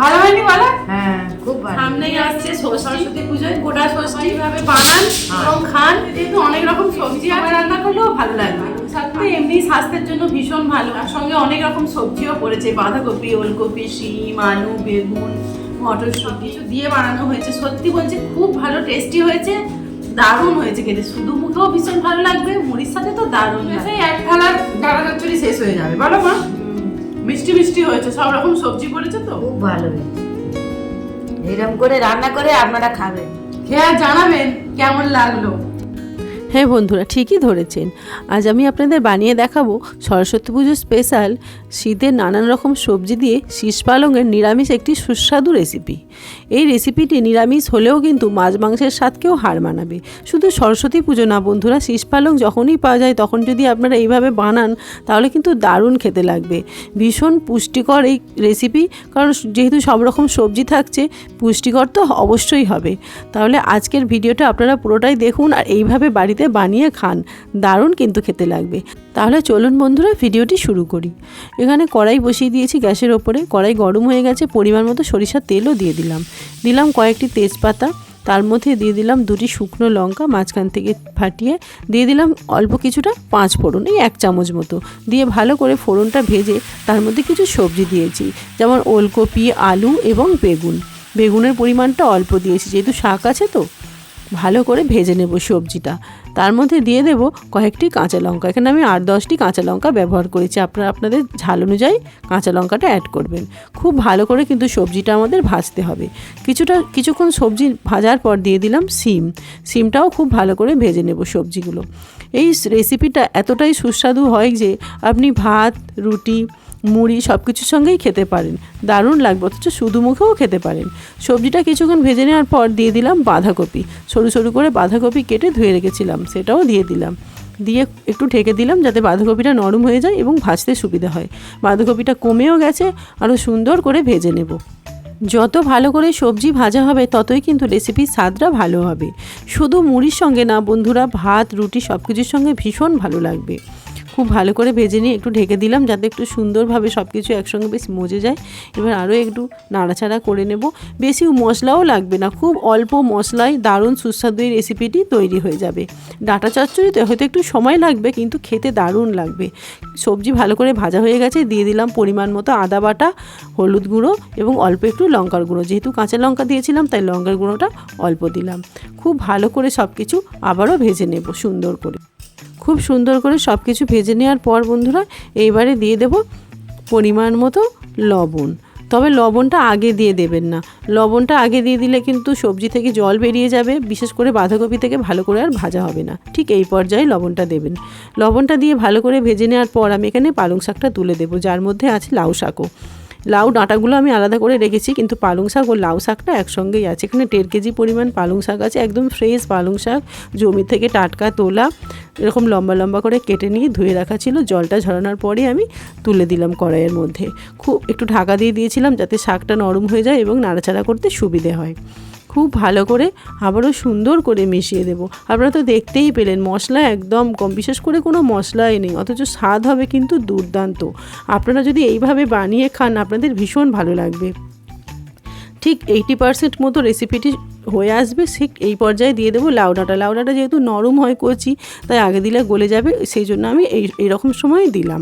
ভালো হয়নি বলো? হ্যাঁ খুব ভালো। সামনেই আসছে সরস্বতী পুজোয়। গোটা ষষ্ঠী ভাবে বানান এবং খান। যেহেতু অনেক রকম সবজি রান্না করলেও ভালো লাগবে সাথে এমনি স্বাস্থ্যের জন্য ভীষণ ভালো। আর সঙ্গে অনেক রকম সবজিও পড়েছে বাঁধাকপি ওলকপি শিম আলু বেগুন মটর সব কিছু দিয়ে বানানো হয়েছে। সত্যি বলছি খুব ভালো টেস্টি হয়েছে দারুণ হয়েছে খেতে। শুধু মুখেও ভীষণ ভালো লাগবে মুড়ির সাথে তো দারুণ সেই এক থালার ডাটা চচ্চড়ি শেষ হয়ে যাবে। বলো মা। মিষ্টি মিষ্টি হয়েছে সব রকম সবজি করেছে তো। খুব ভালো হয়েছে। এরকম করে রান্না করে আপনারা খাবেন। খেয়ে জানাবেন কেমন লাগল। হ্যাঁ বন্ধুরা ঠিকই ধরেছেন। আজ আমি আপনাদের বানিয়ে দেখাবো সরস্বতী পুজো স্পেশাল শীতের নানান রকম সবজি দিয়ে শীষ পালঙের নিরামিষ একটি সুস্বাদু রেসিপি এই রেসিপিটি নিরামিষ হলেও কিন্তু মাছ মাংসের স্বাদকেও হার মানাবে। শুধু সরস্বতী পুজো না বন্ধুরা, শীষ পালং যখনই পাওয়া যায়, তখন যদি আপনারা এইভাবে বানান, তাহলে কিন্তু দারুণ খেতে লাগবে। ভীষণ পুষ্টিকর এই রেসিপি কারণ যেহেতু সব রকম সবজি থাকছে, পুষ্টিকর তো অবশ্যই হবে। তাহলে আজকের ভিডিওটা আপনারা পুরোটাই দেখুন আর এইভাবে বাড়িতে বানিয়ে খান, দারুণ কিন্তু খেতে লাগবে। তাহলে চলুন বন্ধুরা, ভিডিওটি শুরু করি। এখানে কড়াই বসিয়ে দিয়েছি গ্যাসের ওপরে, কড়াই গরম হয়ে গেছে, পরিমাণ মতো সরিষার তেলও দিয়ে দিলাম। দিলাম কয়েকটি তেজপাতা, তার মধ্যে দিয়ে দিলাম দুটি শুকনো লঙ্কা মাঝখান থেকে ফাটিয়ে দিয়ে দিলাম অল্প কিছুটা পাঁচ ফোড়ন, এই এক চামচ মতো। দিয়ে ভালো করে ফোড়নটা ভেজে তার মধ্যে কিছু সবজি দিয়েছি, যেমন ওলকপি, আলু এবং বেগুন। বেগুনের পরিমাণটা অল্প দিয়েছি, যেহেতু শাক আছে তো। ভালো করে ভেজে নেব সবজিটা। তার মধ্যে দিয়ে দেব কয়েকটি কাঁচা লঙ্কা। এখানে আমি আট দশটি কাঁচা লঙ্কা ব্যবহার করেছি। আপনারা, আপনাদের ঝাল অনুযায়ী কাঁচা লঙ্কাটা অ্যাড করবেন। খুব ভালো করে কিন্তু সবজিটা আমাদের ভাজতে হবে। কিছুটা, কিছুক্ষণ সবজি ভাজার পর দিয়ে দিলাম সিম। সিমটাও খুব ভালো করে ভেজে নেব সবজিগুলো। এই রেসিপিটা এতটাই সুস্বাদু হয় যে আপনি ভাত, রুটি মুড়ি সব কিছুর সঙ্গেই খেতে পারেন। দারুণ লাগবে, অথচ শুধু মুখেও খেতে পারেন। সবজিটা কিছুক্ষণ ভেজে নেওয়ার পর দিয়ে দিলাম বাঁধাকপি। সরু সরু করে বাঁধাকপি কেটে ধুয়ে রেখেছিলাম, সেটাও দিয়ে দিলাম। দিয়ে একটু ঢেকে দিলাম যাতে বাঁধাকপিটা নরম হয়ে যায় এবং ভাজতে সুবিধা হয়। বাঁধাকপিটা কমেও গেছে, আরও সুন্দর করে ভেজে নেব। যত ভালো করে সবজি ভাজা হবে, ততই কিন্তু রেসিপির স্বাদটা ভালো হবে। শুধু মুড়ির সঙ্গে না, বন্ধুরা, ভাত, রুটি সব কিছুর সঙ্গে ভীষণ ভালো লাগবে। খুব ভালো করে ভেজে নিয়ে একটু ঢেকে দিলাম যাতে একটু সুন্দরভাবে সব কিছু একসঙ্গে বেশ মজে যায়। এবার আরও একটু নাড়াচাড়া করে নেব। বেশি মশলাও লাগবে না, খুব অল্প মশলায় দারুণ সুস্বাদু এই রেসিপিটি তৈরি হয়ে যাবে। ডাটা চচ্চড়িতে হয়তো একটু সময় লাগবে, কিন্তু খেতে দারুণ লাগবে। সবজি ভালো করে ভাজা হয়ে গেছে, দিয়ে দিলাম পরিমাণ মতো আদা বাটা, হলুদ গুঁড়ো এবং অল্প একটু লঙ্কার গুঁড়ো। যেহেতু কাঁচা লঙ্কা দিয়েছিলাম, তাই লঙ্কার গুঁড়োটা অল্প দিলাম। খুব ভালো করে সব কিছু আবারও ভেজে নেব সুন্দর করে। খুব সুন্দর করে সব কিছু ভেজে নেওয়ার পর বন্ধুরা, এইবারে দিয়ে দেব পরিমাণ মতো লবণ। তবে লবণটা আগে দিয়ে দেবেন না। লবণটা আগে দিয়ে দিলে কিন্তু সবজি থেকে জল বেরিয়ে যাবে, বিশেষ করে বাঁধাকপি থেকে ভালো করে আর ভাজা হবে না। ঠিক এই পর্যায়ে লবণটা দেবেন। লবণটা দিয়ে ভালো করে ভেজে নেওয়ার পর আমি এখানে পালং শাকটা তুলে দেবো, যার মধ্যে আছে লাউ শাকও। লাউ ডাঁটাগুলো আমি আলাদা করে রেখেছি, কিন্তু পালং শাক ও লাউ শাকটা একসঙ্গেই আছে। এখানে দেড় কেজি পরিমাণ পালং শাক আছে, একদম ফ্রেশ পালং শাক। জমি থেকে টাটকা তোলা, এরকম লম্বা লম্বা করে কেটে নিয়ে ধুয়ে রাখা ছিল। জলটা ঝরানোর পরে আমি তুলে দিলাম কড়াইয়ের মধ্যে। খুব একটু ঢাকা দিয়ে দিয়েছিলাম যাতে শাকটা নরম হয়ে যায় এবং নাড়াচাড়া করতে সুবিধে হয়। খুব ভালো করে আবারও সুন্দর করে মিশিয়ে দেবো। আপনারা তো দেখতেই পেলেন, মশলা একদম কম, বিশেষ করে কোনো মশলাই নেই, অথচ স্বাদ হবে কিন্তু দুর্দান্ত। আপনারা যদি এইভাবে বানিয়ে খান, আপনাদের ভীষণ ভালো লাগবে। ঠিক এইটি পার্সেন্ট মতো রেসিপিটি হয়ে আসবে, ঠিক এই পর্যায়ে দিয়ে দেবো লাউ ডাঁটা লাউ ডাঁটা যেহেতু নরম হয় কচি, তাই আগে দিলে গলে যাবে, সেই জন্য আমি এই, এরকম সময় দিলাম।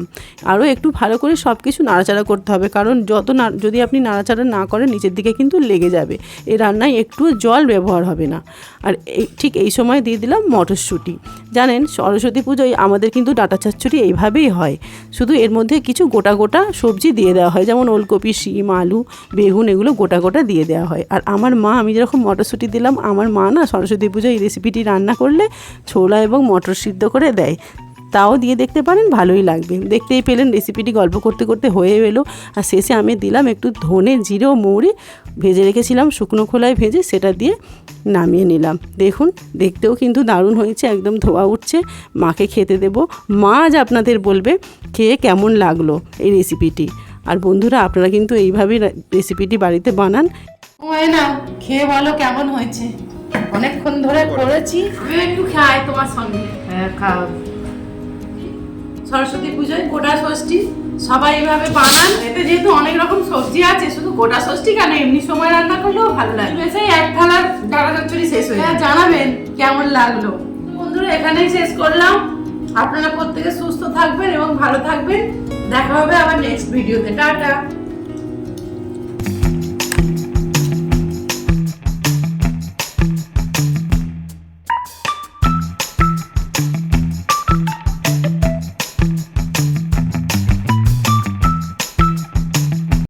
আরও একটু ভালো করে সব কিছু নাড়াচাড়া করতে হবে, কারণ যত না, যদি আপনি নাড়াচাড়া না করেন, নিচের দিকে কিন্তু লেগে যাবে। এই রান্নায় একটু জল ব্যবহার হবে না। আর ঠিক এই সময় দিয়ে দিলাম মটরশুঁটি। জানেন, সরস্বতী পুজোয় আমাদের কিন্তু ডাটা চচ্চড়ি এইভাবেই হয়। শুধু এর মধ্যে কিছু গোটা গোটা সবজি দিয়ে দেওয়া হয়, যেমন ওলকপি, শিম, আলু, বেগুন, এগুলো গোটা গোটা দিয়ে দেওয়া হয়। আর আমার মা, আমি যেরকম মটরশুঁটি দিলাম। আমার মা না সরস্বতী পুজোয় এই রেসিপিটি রান্না করলে ছোলা এবং মটর সিদ্ধ করে দেয়। তাও দিয়ে দেখতে পারেন ভালোই লাগবে। দেখতেই পেলেন রেসিপিটি গল্প করতে করতে হয়ে এলো। আর শেষে আমি দিলাম একটু ধনে জিরে মৌরি। ভেজে রেখেছিলাম শুকনো খোলায় ভেজে সেটা দিয়ে নামিয়ে নিলাম। দেখুন, দেখতেও কিন্তু দারুণ হয়েছে, একদম ধোয়া উঠছে। মাকে খেতে দেব। মা আজ আপনাদের বলবে, খেয়ে কেমন লাগল এই রেসিপিটি আর বন্ধুরা, আপনারা কিন্তু এইভাবেই রেসিপিটি বাড়িতে বানান। ওই না খেয়ে বলো কেমন হয়েছে? অনেকক্ষণ ধরে করেছি। একটু খাই তোমার সঙ্গে। হ্যাঁ খাও। সরস্বতী পুজোয় গোটা ষষ্ঠী সবাই এইভাবে বানান। এতে যেহেতু অনেক রকম সবজি আছে শুধু গোটা ষষ্ঠী কেন? এমনি সময় রান্না করলেও ভালো লাগে। বেশি এক থালার ডাটা চচ্চড়ি শেষ হয়ে যায় জানাবেন কেমন লাগল। বন্ধুরা এখানেই শেষ করলাম। আপনারা প্রত্যেকে সুস্থ থাকবেন এবং ভালো থাকবেন। দেখা হবে আবার নেক্সট ভিডিওতে টাটা।